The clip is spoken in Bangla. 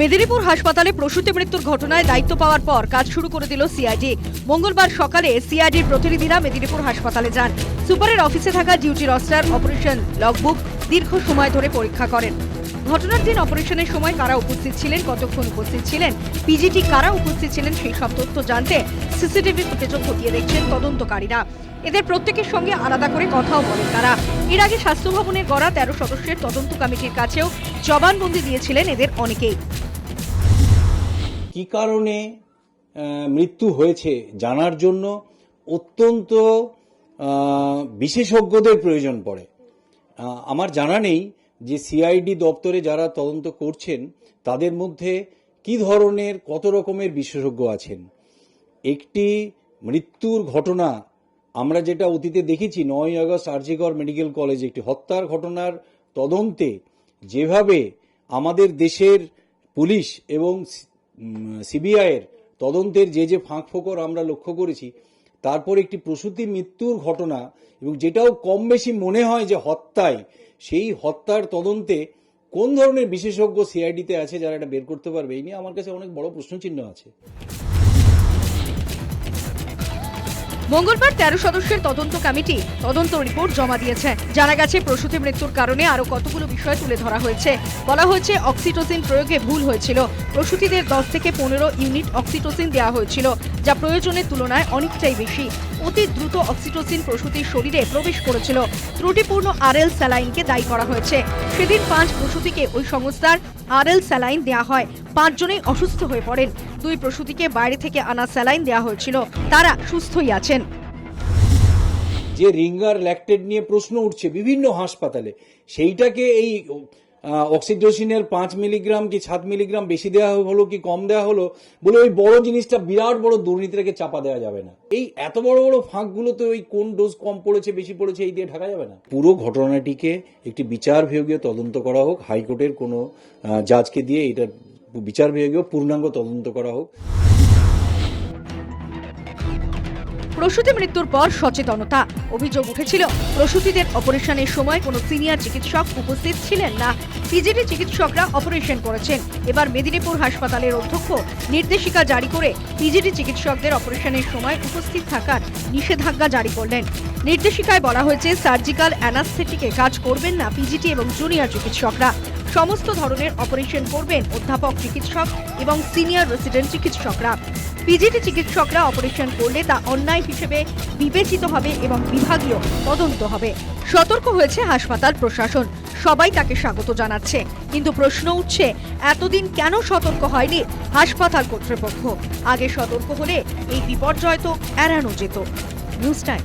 মেদিনীপুর হাসপাতালে প্রসূতি মৃত্যুর ঘটনায় দায়িত্ব পাওয়ার পর কাজ শুরু করে দিল সিআইডি মঙ্গলবার সকালে সিআইডির প্রতিনিধিরা মেদিনীপুর হাসপাতালে যান। সুপারের অফিসে থাকা ডিউটি রস্টার অপারেশন লগবুক দীর্ঘ সময় ধরে পরীক্ষা করেন। ঘটনার দিন অপারেশনের সময় কারা উপস্থিত ছিলেন, কতক্ষণ উপস্থিত ছিলেন পিজিটি কারা উপস্থিত ছিলেন সেই সব তথ্য জানতে সিসিটিভি ফুটেজও খতিয়ে দেখছেন তদন্তকারীরা। এদের প্রত্যেকের সঙ্গে আলাদা করে কথাও বলেন তারা। এর আগে স্বাস্থ্য ভবনের গড়া তেরো সদস্যের তদন্ত কমিটির কাছেও জবানবন্দি দিয়েছিলেন এদের অনেকেই। কি কারণে মৃত্যু হয়েছে জানার জন্য অত্যন্ত বিশেষজ্ঞদের প্রয়োজন পড়ে। আমার জানা নেই যে সিআইডি দপ্তরে যারা তদন্ত করছেন, তাদের মধ্যে কি ধরনের, কত রকমের বিশেষজ্ঞ আছেন? একটি মৃত্যুর ঘটনা, আমরা যেটা অতীতে দেখেছি নয় আগস্ট আরজিগড় মেডিকেল কলেজ একটি হত্যার ঘটনার তদন্তে যেভাবে আমাদের দেশের পুলিশ এবং সিবিআইয়ের তদন্তের যে যে ফাঁক ফোকর আমরা লক্ষ্য করেছি, তারপর একটি প্রসূতি মৃত্যুর ঘটনা এবং যেটাও কম বেশি মনে হয় যে হত্যায়, সেই হত্যার তদন্তে কোন ধরনের বিশেষজ্ঞ সিআইডিতে আছে যারা এটা বের করতে পারবে, এই নিয়ে আমার কাছে অনেক বড় প্রশ্নচিহ্ন আছে। মঙ্গলবার তেরো সদস্যের তদন্ত কমিটি তদন্ত রিপোর্ট জমা দিয়েছে। জানা গেছে, প্রসূতি মৃত্যুর কারণে আরও কতগুলো বিষয় তুলে ধরা হয়েছে। বলা হয়েছে, অক্সিটোসিন প্রয়োগে ভুল হয়েছিল। প্রসূতিদের দশ থেকে পনেরো ইউনিট অক্সিটোসিন দেওয়া হয়েছিল, যা প্রয়োজনের তুলনায় অনেকটাই বেশি। অতি দ্রুত অক্সিটোসিন প্রসূতির শরীরে প্রবেশ করেছিল। ত্রুটিপূর্ণ আরএল স্যালাইনকে দায়ী করা হয়েছে। সেদিন পাঁচ প্রসূতিকে ওই সংস্থার আরএল স্যালাইন দেওয়া হয়। পাঁচজনেই অসুস্থ হয়ে পড়েন। দুই প্রসূতিকে বাইরে থেকে আনা স্যালাইন দেওয়া হয়েছিল। তারা সুস্থই আছেন। যে রিঙ্গার ল্যাকটেড নিয়ে প্রশ্ন উঠছে বিভিন্ন হাসপাতালে, সেইটাকে এই অক্সিটোসিনের পাঁচ মিলিগ্রাম কি সাত মিলিগ্রাম বেশি দেওয়া হলো কি কম দেওয়া হলো বলে ওই বড় জিনিসটা বিরাট বড় দুর্নীতিটাকে চাপা দেওয়া যাবে না। এই এত বড় বড় ফাঁকগুলোতে ওই কোন ডোজ কম পড়েছে, বেশি পড়েছে, এই দিয়ে ঢাকা যাবে না। পুরো ঘটনাটিকে একটি বিচার বিভাগীয় তদন্ত করা হোক, হাইকোর্টের কোনো জাজকে দিয়ে এটা বিচার বিভাগীয় পূর্ণাঙ্গ তদন্ত করা হোক। প্রসূতি মৃত্যুর পর সচেতনতা। অভিযোগ উঠেছিল, প্রসূতিদের অপারেশনের সময় কোনো সিনিয়র চিকিৎসক উপস্থিত ছিলেন না। পিজিটি চিকিৎসকরা অপারেশন করেছেন। এবার মেদিনীপুর হাসপাতালের অধ্যক্ষ নির্দেশিকা জারি করে পিজিটি চিকিৎসকদের অপারেশনের সময় উপস্থিত থাকার নিষেধাজ্ঞা জারি করলেন। নির্দেশিকায় বলা হয়েছে, সার্জিক্যাল অ্যানাস্থেটিকে কাজ করবেন না পিজিটি এবং জুনিয়র চিকিৎসকরা। সমস্ত ধরনের অপারেশন করবেন অধ্যাপক চিকিৎসক এবং সিনিয়র রেসিডেন্ট চিকিৎসকরা। পিজিটি চিকিৎসকরা অপারেশন করলে তা অন্যায় হিসেবে বিবেচিত হবে এবং বিভাগীয় তদন্ত হবে। সতর্ক হয়েছে হাসপাতাল প্রশাসন। সবাই তাকে স্বাগত জানাচ্ছে। কিন্তু প্রশ্ন উঠছে, এতদিন কেন সতর্ক হয়নি হাসপাতাল কর্তৃপক্ষ? আগে সতর্ক হলে এই বিপর্যয় তো এড়ানো যেত। News time.